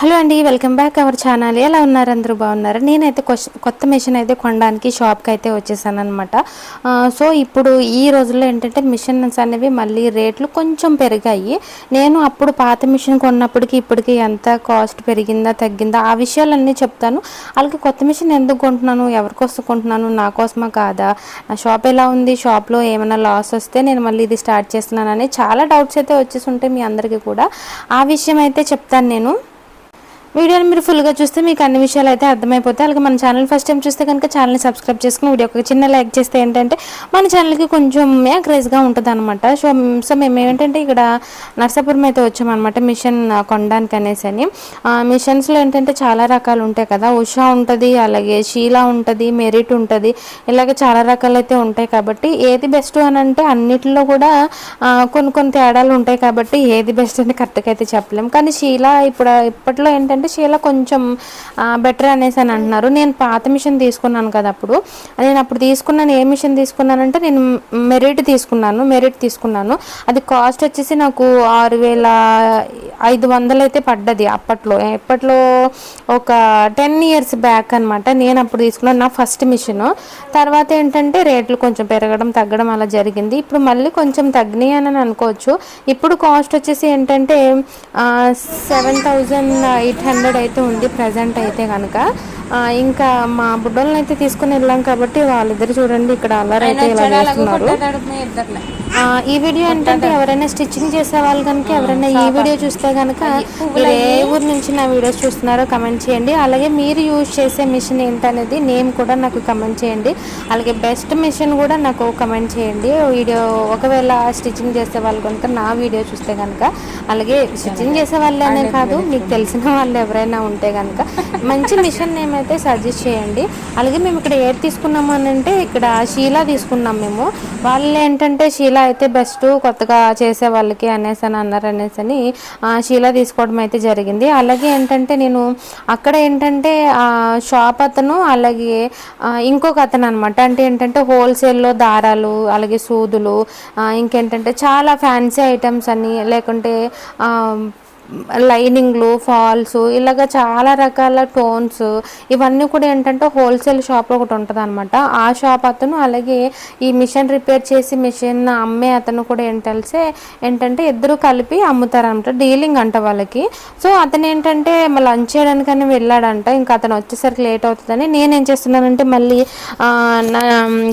Hello అండి welcome back our channel. ఎలా ఉన్నారు? అందరూ బాగున్నారు? నేనైతే కొత్త మిషన్ అయితే కొనడానికి షాప్కి అయితే వచ్చేసాను అనమాట సో ఇప్పుడు ఈ రోజుల్లో ఏంటంటే మిషన్స్ అనేవి మళ్ళీ రేట్లు కొంచెం పెరిగాయి. నేను అప్పుడు పాత మిషన్ కొన్నప్పటికి ఇప్పటికి ఎంత కాస్ట్ పెరిగిందా తగ్గిందా ఆ విషయాలన్నీ చెప్తాను. అలాగే కొత్త మిషన్ ఎందుకు కొంటున్నాను ఎవరికోసం కొంటున్నాను నా కోసమా కాదా నా షాప్ ఎలా ఉంది షాప్లో ఏమైనా లాస్ వస్తే నేను మళ్ళీ ఇది స్టార్ట్ చేస్తున్నానని చాలా డౌట్స్ అయితే వచ్చేసి ఉంటాయి మీ అందరికీ కూడా. ఆ విషయం అయితే చెప్తాను నేను. వీడియోని మీరు ఫుల్గా చూస్తే మీకు అన్ని విషయాలు అయితే అర్థమైపోతాయి. అలాగే మన ఛానల్ ఫస్ట్ టైం చూస్తే కనుక ఛానల్ని సబ్స్క్రైబ్ చేసుకుని వీడియో ఒక చిన్న లైక్ చేస్తే ఏంటంటే మన ఛానల్కి కొంచెం క్రేజ్గా ఉంటుంది అనమాట సో సో మేము ఏంటంటే ఇక్కడ నర్సాపురం అయితే వచ్చామన్నమాట మిషన్ కొనడానికి అనేసి అని. మిషన్స్లో ఏంటంటే చాలా రకాలు ఉంటాయి కదా. ఉషా ఉంటుంది అలాగే షీలా ఉంటుంది మెరిట్ ఉంటుంది ఇలాగే చాలా రకాలు అయితే ఉంటాయి కాబట్టి ఏది బెస్ట్ అని అంటే అన్నిటిలో కూడా కొన్ని కొన్ని తేడాలు ఉంటాయి కాబట్టి ఏది బెస్ట్ అని కరెక్ట్గా అయితే చెప్పలేం. కానీ షీలా ఇప్పుడు ఇప్పట్లో ఏంటంటే చీర కొంచెం బెటర్ అనేసి అని అంటున్నారు. నేను పాత మిషన్ తీసుకున్నాను కదా అప్పుడు. నేను అప్పుడు తీసుకున్నాను ఏ మిషన్ తీసుకున్నానంటే నేను మెరిట్ తీసుకున్నాను మెరిట్ తీసుకున్నాను. అది కాస్ట్ వచ్చేసి నాకు ఆరు వేల ఐదు వందలు అయితే పడ్డది అప్పట్లో. ఎప్పట్లో ఒక టెన్ ఇయర్స్ బ్యాక్ అనమాట నేను అప్పుడు తీసుకున్నాను నా ఫస్ట్ మిషన్ తర్వాత ఏంటంటే రేట్లు కొంచెం పెరగడం తగ్గడం అలా జరిగింది. ఇప్పుడు మళ్ళీ కొంచెం తగ్గినాయి అని అనుకోవచ్చు. ఇప్పుడు కాస్ట్ వచ్చేసి ఏంటంటే సెవెన్ థౌజండ్ ఎయిట్ హండ్రెడ్ అయితే ఉంది ప్రజెంట్ అయితే కనుక ఇంకా మా బుడ్డోళ్ళని అయితే తీసుకుని వెళ్ళాం కాబట్టి వాళ్ళిద్దరు చూడండి ఇక్కడ అల్లరి అయితే ఇలా చేస్తున్నారు. ఈ వీడియో ఏంటంటే ఎవరైనా స్టిచ్చింగ్ చేసే వాళ్ళు కనుక ఎవరైనా ఈ వీడియో చూస్తే కనుక మీరు ఏ ఊరు నుంచి నా వీడియోస్ చూస్తున్నారో కమెంట్ చేయండి. అలాగే మీరు యూజ్ చేసే మిషన్ ఏంటనేది నేమ్ కూడా నాకు కమెంట్ చేయండి. అలాగే బెస్ట్ మిషన్ కూడా నాకు కమెంట్ చేయండి. వీడియో ఒకవేళ స్టిచ్చింగ్ చేసే వాళ్ళు కనుక నా వీడియో చూస్తే కనుక అలాగే స్టిచ్చింగ్ చేసే వాళ్ళనే కాదు మీకు తెలిసిన వాళ్ళు ఎవరైనా ఉంటే కనుక మంచి మిషన్ నేమ్ అయితే సజెస్ట్ చేయండి. అలాగే మేము ఇక్కడ ఏది తీసుకున్నాము అని అంటే ఇక్కడ షీలా తీసుకున్నాం మేము. వాళ్ళు ఏంటంటే షీలా అయితే బెస్ట్ కొత్తగా చేసే వాళ్ళకి అనేసి అని అన్నారు అనేసి అని ఆ, షీలా తీసుకోవడం అయితే జరిగింది. అలాగే ఏంటంటే నేను అక్కడ ఏంటంటే షాప్ అతను అలాగే ఇంకొక అతను అనమాట అంటే ఏంటంటే హోల్సేల్లో దారాలు అలాగే సూదులు ఇంకేంటంటే చాలా ఫ్యాన్సీ ఐటమ్స్ అని లేకుంటే లైనింగ్లు ఫాల్స్ ఇలాగ చాలా రకాల టోన్స్ ఇవన్నీ కూడా ఏంటంటే హోల్సేల్ షాప్ ఒకటి ఉంటుంది అనమాట ఆ షాప్ అతను అలాగే ఈ మిషన్ రిపేర్ చేసి మిషన్ అమ్మే అతను కూడా ఏంటంటే ఏంటంటే ఇద్దరు కలిపి అమ్ముతారనమాట డీలింగ్ అంట వాళ్ళకి. సో అతను ఏంటంటే లంచ్ చేయడానికని వెళ్ళాడంట ఇంకా అతను వచ్చేసరికి లేట్ అవుతుందని. నేను ఏం చేస్తున్నానంటే మళ్ళీ నా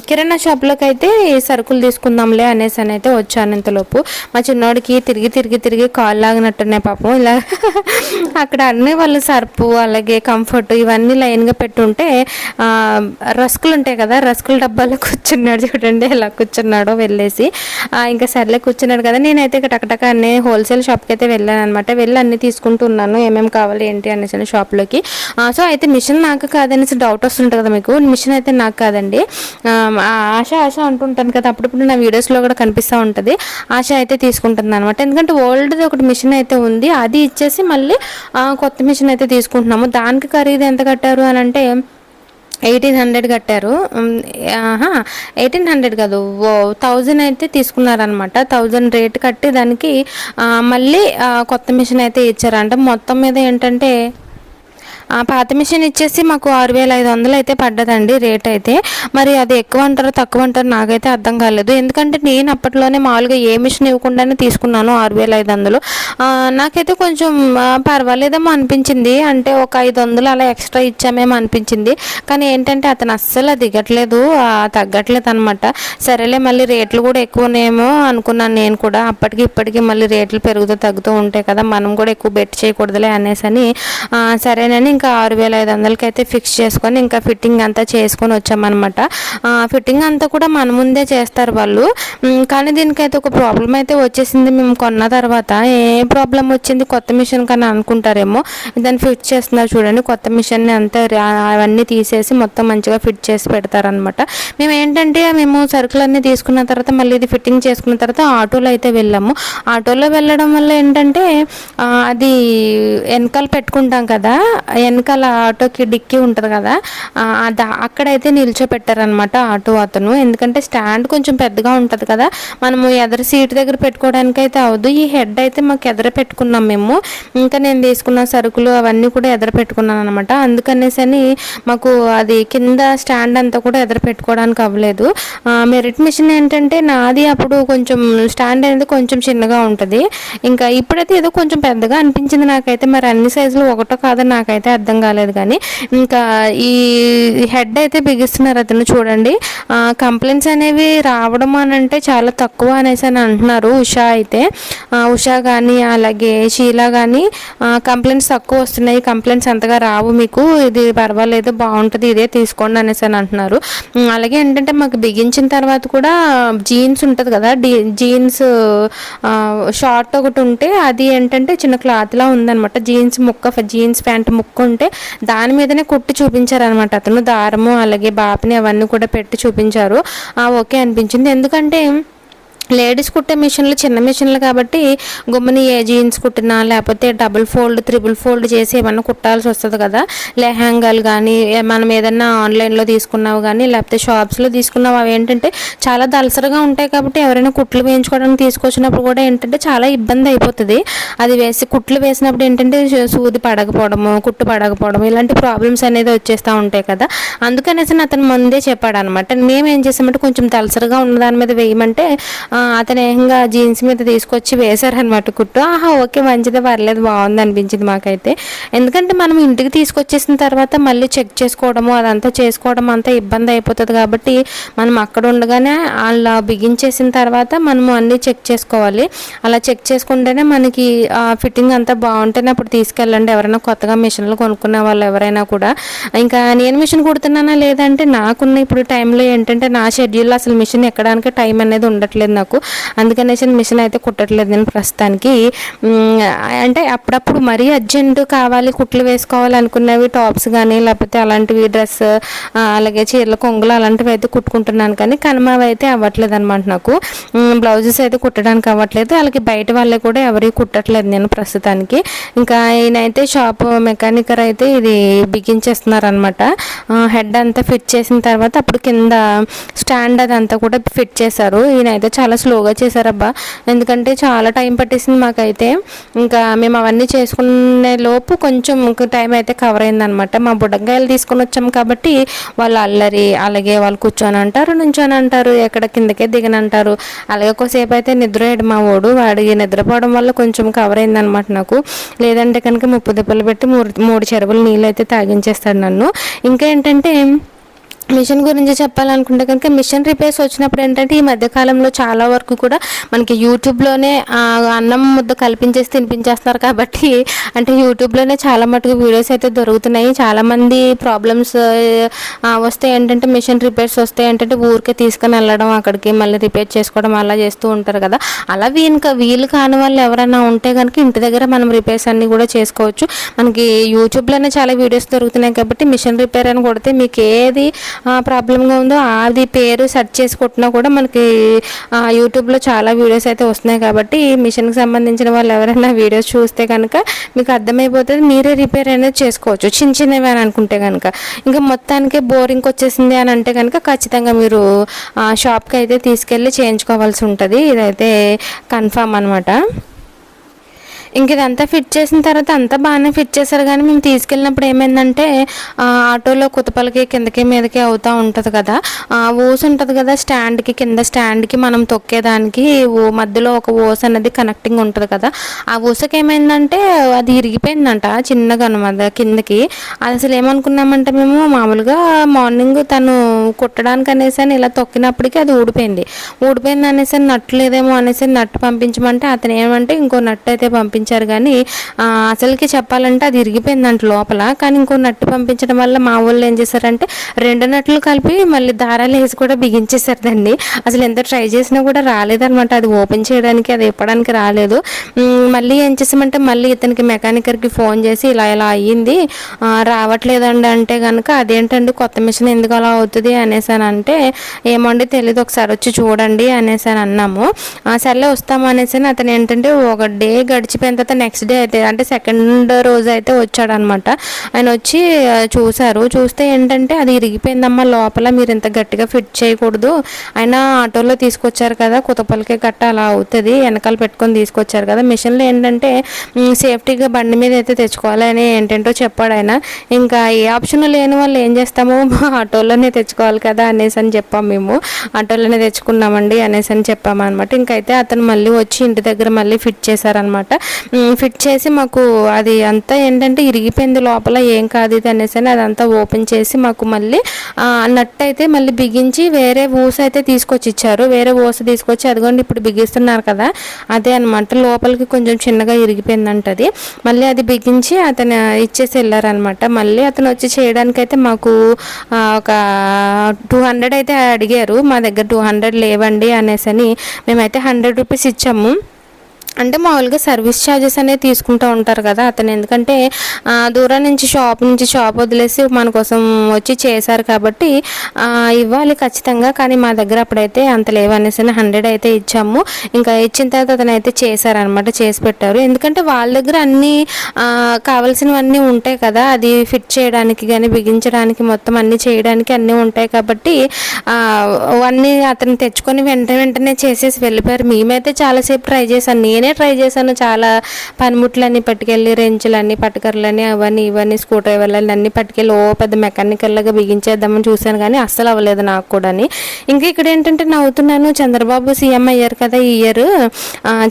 కిరాణా షాప్లోకి అయితే సరుకులు తీసుకుందాంలే అనేసి అని అయితే వచ్చాను ఇంతలోపు. మా చిన్నోడికి తిరిగి తిరిగి తిరిగి కాల్ లాగినట్టున్నాయి పాపం. ఇలా అక్కడ అన్నీ వాళ్ళు సర్పు అలాగే కంఫర్ట్ ఇవన్నీ లైన్గా పెట్టుంటే రస్కులు ఉంటాయి కదా రస్కుల డబ్బాలో కూర్చున్నాడు చూడండి ఎలా కూర్చున్నాడో వెళ్ళేసి. ఇంకా సర్లే కూర్చున్నాడు కదా నేనైతే ఇక టకటక అన్ని హోల్సేల్ షాప్కి అయితే వెళ్ళాను అనమాట వెళ్ళి అన్ని తీసుకుంటున్నాను ఏమేమి కావాలి ఏంటి అనేసి షాప్లోకి. ఆ, సో అయితే మిషన్ నాకు కాదనేసి డౌట్ వస్తుంటుంది కదా మీకు మిషన్ అయితే నాకు కాదండి. ఆ, ఆశ ఆశ అంటుంటాను కదా అప్పుడప్పుడు నా వీడియోస్లో కూడా కనిపిస్తూ ఉంటుంది. ఆశ అయితే తీసుకుంటుంది అనమాట ఎందుకంటే ఓల్డ్ది ఒకటి మిషన్ అయితే ఉంది అది ఇచ్చేసి మళ్ళీ కొత్త మిషన్ అయితే తీసుకుంటున్నాము. దానికి ఖరీదు ఎంత కట్టారు అని అంటే ఎయిటీన్ హండ్రెడ్ కట్టారు. ఎయిటీన్ హండ్రెడ్ కాదు. ఓ థౌజండ్ అయితే తీసుకున్నారనమాట థౌజండ్ రేట్ కట్టి దానికి మళ్ళీ కొత్త మిషన్ అయితే ఇచ్చారంట. మొత్తం మీద ఏంటంటే పాత మిషన్ ఇచ్చేసి మాకు ఆరు వేల ఐదు వందలు అయితే పడ్డదండి రేట్ అయితే. మరి అది ఎక్కువ అంటారో తక్కువ అంటారో నాకైతే అర్థం కాలేదు. ఎందుకంటే నేను అప్పట్లోనే మామూలుగా ఏ మిషన్ ఇవ్వకుండానే తీసుకున్నాను ఆరు వేల ఐదు వందలు నాకైతే కొంచెం పర్వాలేదేమో అనిపించింది. అంటే ఒక ఐదు వందలు అలా ఎక్స్ట్రా ఇచ్చామేమో అనిపించింది. కానీ ఏంటంటే అతను అస్సలు దిగట్లేదు తగ్గట్లేదు అనమాట సరేలే మళ్ళీ రేట్లు కూడా ఎక్కువనేమో అనుకున్నాను నేను కూడా. అప్పటికి ఇప్పటికి మళ్ళీ రేట్లు పెరుగుతూ తగ్గుతూ ఉంటాయి కదా మనం కూడా ఎక్కువ బెట్ చేయకూడదులే అనేసి అని సరేనని ఇంకా ఆరు వేల ఐదు వందలకి అయితే ఫిక్స్ చేసుకొని ఇంకా ఫిట్టింగ్ అంతా చేసుకొని వచ్చామన్నమాట. ఫిట్టింగ్ అంతా కూడా మన ముందే చేస్తారు వాళ్ళు. కానీ దీనికైతే ఒక ప్రాబ్లం అయితే వచ్చేసింది మేము కొన్న తర్వాత. ఏ ప్రాబ్లం వచ్చింది కొత్త మిషన్ కానీ అనుకుంటారేమో. దాన్ని ఫిట్ చేస్తున్నారు చూడండి. కొత్త మిషన్ని అంతా అవన్నీ తీసేసి మొత్తం మంచిగా ఫిట్ చేసి పెడతారనమాట మేము ఏంటంటే మేము సరుకులన్నీ తీసుకున్న తర్వాత మళ్ళీ ఇది ఫిట్టింగ్ చేసుకున్న తర్వాత ఆటోలో అయితే వెళ్ళాము. ఆటోలో వెళ్ళడం వల్ల ఏంటంటే అది వెనకాల పెట్టుకుంటాం కదా. వెనకాల ఆటోకి డిక్కీ ఉంటుంది కదా ఆ, అక్కడైతే నిల్చోపెట్టారనమాట ఆటో అతను. ఎందుకంటే స్టాండ్ కొంచెం పెద్దగా ఉంటుంది కదా మనము ఎదర సీట్ దగ్గర పెట్టుకోవడానికి అయితే అవదు. ఈ హెడ్ అయితే మాకు ఎదర పెట్టుకున్నాం మేము. ఇంకా నేను తీసుకున్న సరుకులు అవన్నీ కూడా ఎదర పెట్టుకున్నాను అనమాట అందుకనేసి అని మాకు అది కింద స్టాండ్ అంతా కూడా ఎదర పెట్టుకోవడానికి అవ్వలేదు. ఆ, మెరిట్ మిషన్ ఏంటంటే నాది అప్పుడు కొంచెం స్టాండ్ అనేది కొంచెం చిన్నగా ఉంటుంది. ఇంకా ఇప్పుడైతే ఏదో కొంచెం పెద్దగా అనిపించింది నాకైతే. మరి అన్ని సైజులు ఒకటో కాదని నాకైతే అర్థం కాలేదు కానీ. ఇంకా ఈ హెడ్ అయితే బిగిస్తున్నారు అతను చూడండి. కంప్లైంట్స్ అనేవి రావడం అని అంటే చాలా తక్కువ అనేసి అని అంటున్నారు ఉషా అయితే. ఉషా కానీ అలాగే షీలా కానీ కంప్లైంట్స్ తక్కువ వస్తున్నాయి. కంప్లైంట్స్ అంతగా రావు మీకు. ఇది పర్వాలేదు బాగుంటుంది ఇదే తీసుకోండి అనేసి అని అంటున్నారు. అలాగే ఏంటంటే మాకు బిగించిన తర్వాత కూడా జీన్స్ ఉంటుంది కదా జీన్స్ షార్ట్ ఒకటి ఉంటే అది ఏంటంటే చిన్న క్లాత్లా ఉందన్నమాట. జీన్స్ ముక్క జీన్స్ ప్యాంట్ ముక్క ఉంటే దాని మీదనే కుట్టి చూపించారనమాట అతను దారము అలాగే బాపిని అవన్నీ కూడా పెట్టి చూపించారు. ఆ, ఓకే అనిపించింది. ఎందుకంటే లేడీస్ కుట్టే మిషన్లు చిన్న మిషన్లు కాబట్టి గుమ్మని ఏ జీన్స్ కుట్టినా లేకపోతే డబుల్ ఫోల్డ్ త్రిబుల్ ఫోల్డ్ చేసి ఏమన్నా కుట్టాల్సి వస్తుంది కదా. లెహంగాలు కానీ మనం ఏదన్నా ఆన్లైన్లో తీసుకున్నావు కానీ లేకపోతే షాప్స్లో తీసుకున్నావు అవి ఏంటంటే చాలా దలసరగా ఉంటాయి కాబట్టి ఎవరైనా కుట్లు వేయించుకోవడానికి తీసుకొచ్చినప్పుడు కూడా ఏంటంటే చాలా ఇబ్బంది అయిపోతుంది. అది వేసి కుట్లు వేసినప్పుడు ఏంటంటే సూది పడకపోవడము కుట్టు పడకపోవడం ఇలాంటి ప్రాబ్లమ్స్ అనేది వచ్చేస్తూ ఉంటాయి కదా. అందుకనేసి అతను ముందే చెప్పాడు అనమాట మేము ఏం చేసామంటే కొంచెం దలసరగా ఉన్న దాని మీద వేయమంటే అతను ఏకంగా జీన్స్ మీద తీసుకొచ్చి వేశారనమాట కుట్టు. ఆహా ఓకే మంచిదే పర్లేదు బాగుంది అనిపించింది మాకైతే. ఎందుకంటే మనం ఇంటికి తీసుకొచ్చేసిన తర్వాత మళ్ళీ చెక్ చేసుకోవడము అదంతా చేసుకోవడం అంతా ఇబ్బంది అయిపోతుంది కాబట్టి మనం అక్కడ ఉండగానే అలా బిగించేసిన తర్వాత మనము అన్నీ చెక్ చేసుకోవాలి. అలా చెక్ చేసుకుంటేనే మనకి ఫిట్టింగ్ అంతా బాగుంటేనే అప్పుడు తీసుకెళ్ళండి. ఎవరైనా కొత్తగా మిషన్లు కొనుక్కునే వాళ్ళు ఎవరైనా కూడా. ఇంకా నేను మిషన్ కుడుతున్నానా లేదంటే నాకున్న ఇప్పుడు టైంలో ఏంటంటే నా షెడ్యూల్లో అసలు మిషన్ ఎక్కడానికి టైం అనేది ఉండట్లేదు నాకు. అందుకనేసి మిషన్ అయితే కుట్టట్లేదు నేను ప్రస్తుతానికి. అంటే అప్పుడప్పుడు మరీ అర్జెంట్ కావాలి కుట్లు వేసుకోవాలి అనుకున్నవి టాప్స్ కానీ లేకపోతే అలాంటివి డ్రెస్ అలాగే చీరల కొంగులు అలాంటివి అయితే కుట్టుకుంటున్నాను కానీ కనుమవి అయితే అవ్వట్లేదు అనమాట నాకు. బ్లౌజెస్ అయితే కుట్టడానికి అవ్వట్లేదు. అలాగే బయట వాళ్ళే కూడా ఎవరి కుట్టట్లేదు నేను ప్రస్తుతానికి. ఇంకా ఈయనైతే షాప్ మెకానికర్ అయితే ఇది బిగించేస్తున్నారు అనమాట హెడ్ అంతా ఫిట్ చేసిన తర్వాత అప్పుడు కింద స్టాండ్ అదంతా కూడా ఫిట్ చేశారు. ఈయన అయితే చాలా స్లోగా చేశారబ్బా. ఎందుకంటే చాలా టైం పట్టేసింది మాకైతే. ఇంకా మేము అవన్నీ చేసుకునే లోపు కొంచెం టైం అయితే కవర్ అయిందనమాట. మా బుడ్డకాయలు తీసుకొని వచ్చాం కాబట్టి వాళ్ళు అల్లరి అలాగే వాళ్ళు కూర్చొని అంటారు నుంచొని అంటారు ఎక్కడ కిందకే దిగనంటారు. అలాగే ఒకసేపు అయితే నిద్రపోయాడు మా వాడు వాడికి నిద్రపోవడం వల్ల కొంచెం కవర్ అయిందనమాట నాకు. లేదంటే కనుక ముప్పు దెబ్బలు పెట్టి మూడు మూడు చెరువులు నీళ్ళు అయితే తాగించేస్తాడు నన్ను. ఇంకా ఏంటంటే మిషన్ గురించి చెప్పాలనుకుంటే కనుక మిషన్ రిపేర్స్ వచ్చినప్పుడు ఏంటంటే ఈ మధ్యకాలంలో చాలా వరకు కూడా మనకి యూట్యూబ్లోనే అన్నం ముద్ద కల్పించేసి తినిపించేస్తున్నారు కాబట్టి అంటే యూట్యూబ్లోనే చాలా మటుకు వీడియోస్ అయితే దొరుకుతున్నాయి. చాలామంది ప్రాబ్లమ్స్ వస్తే ఏంటంటే మిషన్ రిపేర్స్ వస్తే ఏంటంటే ఊరికే తీసుకొని వెళ్ళడం అక్కడికి మళ్ళీ రిపేర్ చేసుకోవడం అలా చేస్తూ ఉంటారు కదా. అలా వీనికి వీలు కాని వాళ్ళు ఎవరైనా ఉంటే కనుక ఇంటి దగ్గర మనం రిపేర్స్ అన్నీ కూడా చేసుకోవచ్చు. మనకి యూట్యూబ్లోనే చాలా వీడియోస్ దొరుకుతున్నాయి కాబట్టి మిషన్ రిపేర్ అని కొడితే మీకు ఏది ప్రాబ్లంగా ఉందో అది పేరు సెర్చ్ చేసుకుంటున్నా కూడా మనకి యూట్యూబ్లో చాలా వీడియోస్ అయితే వస్తున్నాయి కాబట్టి ఈ మిషన్కి సంబంధించిన వాళ్ళు ఎవరైనా వీడియోస్ చూస్తే కనుక మీకు అర్థమైపోతుంది. మీరే రిపేర్ అనేది చేసుకోవచ్చు. చిన్న చిన్నవి అని అనుకుంటే కనుక. ఇంకా మొత్తానికి బోరింగ్ వచ్చేసింది అని అంటే కనుక ఖచ్చితంగా మీరు ఆ, షాప్కి అయితే తీసుకెళ్ళి చేయించుకోవాల్సి ఉంటుంది. ఇదైతే కన్ఫామ్ అనమాట ఇంక ఇదంతా ఫిట్ చేసిన తర్వాత అంతా బాగానే ఫిట్ చేశారు. కానీ మేము తీసుకెళ్ళినప్పుడు ఏమైందంటే ఆటోలో కుతపలకి కిందకి మీదకి అవుతూ ఉంటుంది కదా. ఆ, ఓస్ ఉంటుంది కదా స్టాండ్కి కింద స్టాండ్కి మనం తొక్కేదానికి ఓ మధ్యలో ఒక ఓస్ అనేది కనెక్టింగ్ ఉంటుంది కదా. ఆ ఊసకి ఏమైందంటే అది ఇరిగిపోయిందంట చిన్నగా అనమాట కిందకి. అది అసలు ఏమనుకున్నామంటే మేము మామూలుగా మార్నింగ్ తను కుట్టడానికి అనేసి అని ఇలా తొక్కినప్పటికీ అది ఊడిపోయింది. ఊడిపోయింది అనేసి నట్టు లేదేమో అనేసి నట్టు పంపించమంటే అతను ఏమంటే ఇంకో నట్టు అయితే పంపించారు కానీ అసలుకి చెప్పాలంటే అది ఇరిగిపోయిందంట లోపల. కానీ ఇంకో నట్టు పంపించడం వల్ల మా వాళ్ళు ఏం చేశారంటే రెండు నట్లు కలిపి మళ్ళీ దారాలు వేసి కూడా బిగించేశారు దాన్ని. అసలు ఎంత ట్రై చేసినా కూడా రాలేదనమాట అది ఓపెన్ చేయడానికి అది ఇప్పడానికి రాలేదు. మళ్ళీ ఏం చేసామంటే మళ్ళీ ఇతనికి మెకానికర్కి ఫోన్ చేసి ఇలా ఇలా అయ్యింది. రావట్లేదండి అంటే కనుక అదేంటండి కొత్త మిషన్ ఎందుకు అలా అవుతుంది? అనేసి అని అంటే ఏమండి తెలియదు ఒకసారి వచ్చి చూడండి అనేసి అని అన్నాము సర్లే వస్తాము అనేసి అని అతను ఏంటంటే ఒక డే గడిచిపోయిన తర్వాత నెక్స్ట్ డే అయితే అంటే సెకండ్ రోజు అయితే వచ్చాడనమాట. ఆయన వచ్చి చూశారు. చూస్తే ఏంటంటే అది ఇరిగిపోయిందమ్మా లోపల మీరు ఇంత గట్టిగా ఫిట్ చేయకూడదు. ఆయన ఆటోలో తీసుకొచ్చారు కదా కుతపలకే గట్ట అలా అవుతుంది వెనకాల పెట్టుకొని తీసుకొచ్చారు కదా. మిషన్లో ఏంటంటే సేఫ్టీగా బండి మీద అయితే తెచ్చుకోవాలి అని ఏంటంటో చెప్పాడు ఆయన. ఇంకా ఏ ఆప్షన్ లేని వాళ్ళు ఏం చేస్తాము? ఆటోలోనే తెచ్చుకోవాలి కదా అనేసి అని చెప్పాం మేము. ఆటోలోనే తెచ్చుకున్నామండి అనేసి అని చెప్పామన్నమాట. ఇంకైతే అతను మళ్ళీ వచ్చి ఇంటి దగ్గర మళ్ళీ ఫిట్ చేశారనమాట ఫిట్ చేసి మాకు అది అంతా ఏంటంటే ఇరిగిపోయింది లోపల ఏం కాదు ఇది అనేసి అదంతా ఓపెన్ చేసి మాకు మళ్ళీ నట్ అయితే మళ్ళీ బిగించి వేరే ఊస అయితే తీసుకొచ్చి ఇచ్చారు వేరే ఊస తీసుకొచ్చి అదిగోండి ఇప్పుడు బిగిస్తున్నారు కదా అదే అనమాట లోపలికి కొంచెం చిన్నగా ఇరిగిపోయిందంట అది. మళ్ళీ అది బిగించి అతను ఇచ్చేసి వెళ్ళారనమాట మళ్ళీ అతను వచ్చి చేయడానికైతే మాకు ఒక టూ హండ్రెడ్ అయితే అడిగారు. మా దగ్గర టూ హండ్రెడ్ లేవండి అనేసి అని మేమైతే హండ్రెడ్ రూపీస్ ఇచ్చాము. అంటే మామూలుగా సర్వీస్ ఛార్జెస్ అనేది తీసుకుంటూ ఉంటారు కదా అతను. ఎందుకంటే దూరం నుంచి షాప్ నుంచి షాప్ వదిలేసి మన కోసం వచ్చి చేశారు కాబట్టి ఇవ్వాలి ఖచ్చితంగా. కానీ మా దగ్గర అప్పుడైతే అంత లేవనేసి హండ్రెడ్ అయితే ఇచ్చాము. ఇంకా ఇచ్చిన తర్వాత అతను అయితే చేశారనమాట చేసి పెట్టారు. ఎందుకంటే వాళ్ళ దగ్గర అన్నీ కావాల్సినవన్నీ ఉంటాయి కదా. అది ఫిట్ చేయడానికి కానీ బిగించడానికి మొత్తం అన్నీ చేయడానికి అన్నీ ఉంటాయి కాబట్టి అవన్నీ అతను తెచ్చుకొని వెంట వెంటనే చేసేసి వెళ్ళిపోయారు. మేమైతే చాలాసేపు ట్రై చేశాను. నేనే ట్రై చేశాను. చాలా పనిముట్లన్నీ పట్టుకెళ్ళి రెంచులన్నీ పట్టుకర్లని అవన్నీ ఇవన్నీ స్క్రూ డ్రైవర్లని అన్నీ పట్టుకెళ్ళి ఓ పెద్ద మెకానికల్లాగా బిగించేద్దామని చూశాను కానీ అస్సలు అవ్వలేదు నాకు కూడాని. ఇంకా ఇక్కడ ఏంటంటే నవ్వుతున్నాను. చంద్రబాబు సీఎం అయ్యారు కదా ఈ ఇయర్.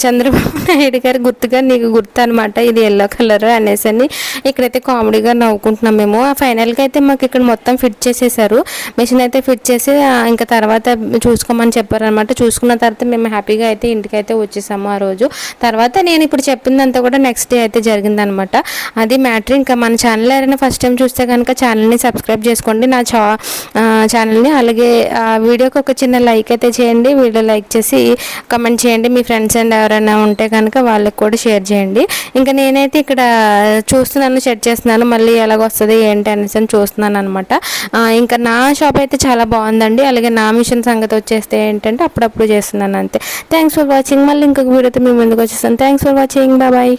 చంద్రబాబు నాయుడు గారు గుర్తుగా నీకు గుర్తు అనమాట ఇది ఎల్లో కలర్ అనేసి అని. ఇక్కడైతే కామెడీగా నవ్వుకుంటున్నాం మేము. ఆ ఫైనల్గా అయితే మాకు ఇక్కడ మొత్తం ఫిట్ చేసేసారు. మిషన్ అయితే ఫిట్ చేసి ఇంకా తర్వాత చూసుకోమని చెప్పారనమాట చూసుకున్న తర్వాత మేము హ్యాపీగా అయితే ఇంటికి అయితే వచ్చేసాము ఆ రోజు. తర్వాత నేను ఇప్పుడు చెప్పిందంతా కూడా నెక్స్ట్ డే అయితే జరిగిందనమాట. అది మ్యాటర్ ఇంకా మన ఛానల్ ఎవరైనా ఫస్ట్ టైం చూస్తే కనుక ఛానల్ని సబ్స్క్రైబ్ చేసుకోండి. నా చా ఛానల్ని అలాగే ఆ వీడియోకి ఒక చిన్న లైక్ అయితే చేయండి. వీడియో లైక్ చేసి కమెంట్ చేయండి. మీ ఫ్రెండ్స్ అండ్ ఎవరైనా ఉంటే కనుక వాళ్ళకి కూడా షేర్ చేయండి. ఇంకా నేనైతే ఇక్కడ చూస్తున్నాను సెట్ చేస్తున్నాను. మళ్ళీ ఎలాగొస్తుంది ఏంటి అనేసి అని చూస్తున్నాను అనమాట ఇంకా నా షాప్ అయితే చాలా బాగుందండి. అలాగే నా మిషన్ సంగతి వచ్చేస్తే ఏంటంటే అప్పుడప్పుడు చేస్తున్నాను అంతే. థ్యాంక్స్ ఫర్ వాచింగ్ మళ్ళీ ఇంకొక వీడియోతో మేము ముందుకు వచ్చేస్తాను. Thanks for watching bye